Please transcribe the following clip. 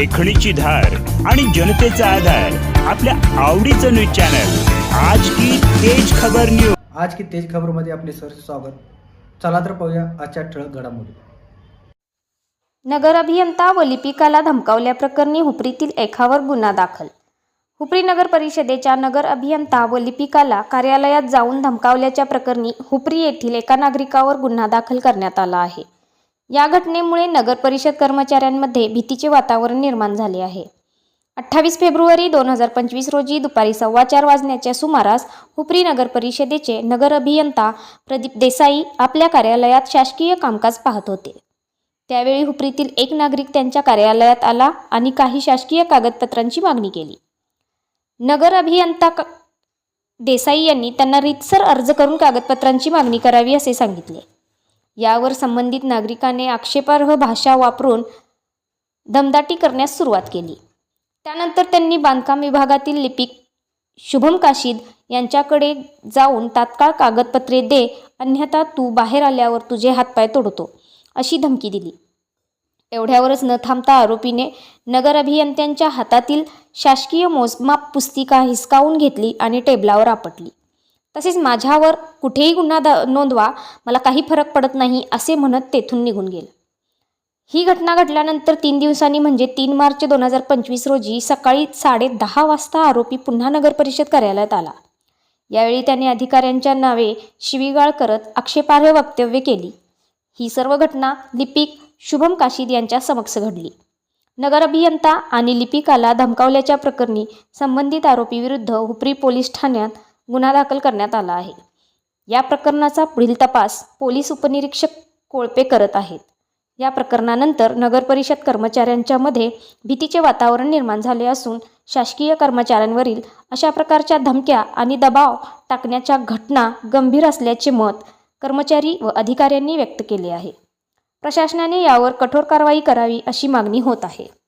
लेखणीची धार आणि जनतेचा आधार आपल्या आवडीचं न्यूज चॅनल. आज की तेज खबर न्यूज आज की तेज खबरमध्ये आपले सर स्वागत. चला तर पाहूया आजच्या ठळक घडामोडी. नगर अभियंता व लिपिकाला धमकावल्याप्रकरणी हुपरीतील एकावर गुन्हा दाखल. हुपरी नगर परिषदेच्या नगर अभियंता व लिपिकाला कार्यालयात जाऊन धमकावल्याच्या प्रकरणी हुपरी येथील एका नागरिकावर गुन्हा दाखल करण्यात आला आहे. या घटनेमुळे नगर परिषद कर्मचाऱ्यांमध्ये भीतीचे वातावरण निर्माण झाले आहे. अठ्ठावीस फेब्रुवारी दोन हजार पंचवीस रोजी दुपारी सव्वा चार वाजण्याच्या सुमारास हुपरी नगर परिषदेचे नगर अभियंता प्रदीप देसाई आपल्या कार्यालयात शासकीय कामकाज पाहत होते. त्यावेळी हुपरीतील एक नागरिक त्यांच्या कार्यालयात आला आणि काही शासकीय कागदपत्रांची मागणी केली. नगर अभियंता क- देसाई यांनी त्यांना रीतसर अर्ज करून कागदपत्रांची मागणी करावी असे सांगितले. यावर संबंधित नागरिकाने आक्षेपार्ह भाषा वापरून दमदाटी करण्यास सुरुवात केली. त्यानंतर त्यांनी बांधकाम विभागातील लिपिक शुभम काशीद यांच्याकडे जाऊन तात्काळ कागदपत्रे दे अन्यथा तू बाहेर आल्यावर तुझे हातपाय तोडतो अशी धमकी दिली. एवढ्यावरच न थांबता आरोपीने नगर अभियंत्यांच्या हातातील शासकीय मोजमाप पुस्तिका हिसकावून घेतली आणि टेबलावर आपटली. तसेच माझ्यावर कुठेही गुन्हा दा नोंदवा मला काही फरक पडत नाही असे म्हणत तेथून निघून गेलं. ही घटना घडल्यानंतर तीन दिवसांनी म्हणजे तीन मार्च दोन हजार पंचवीस रोजी सकाळी साडे दहा वाजता आरोपी पुन्हा नगर परिषद कार्यालयात आला. यावेळी त्याने अधिकाऱ्यांच्या नावे शिवीगाळ करत आक्षेपार्ह वक्तव्य केली. ही सर्व घटना लिपिक शुभम काशीद यांच्या समक्ष घडली. नगर अभियंता आणि लिपिकाला धमकावल्याच्या प्रकरणी संबंधित आरोपीविरुद्ध हुपरी पोलीस ठाण्यात गुन्हा दाखल करण्यात आला आहे. या प्रकरणाचा पुढील तपास पोलीस उपनिरीक्षक कोळपे करत आहेत. या प्रकरणानंतर नगरपरिषद कर्मचाऱ्यांच्यामध्ये कर्मचाऱ्यांच्या मध्ये भीतीचे वातावरण निर्माण झाले असून शासकीय कर्मचाऱ्यांवरील अशा प्रकारच्या धमक्या आणि दबाव टाकण्याच्या घटना गंभीर असल्याचे मत कर्मचारी व अधिकाऱ्यांनी व्यक्त केले आहे. प्रशासनाने यावर कठोर कारवाई करावी अशी मागणी होत आहे.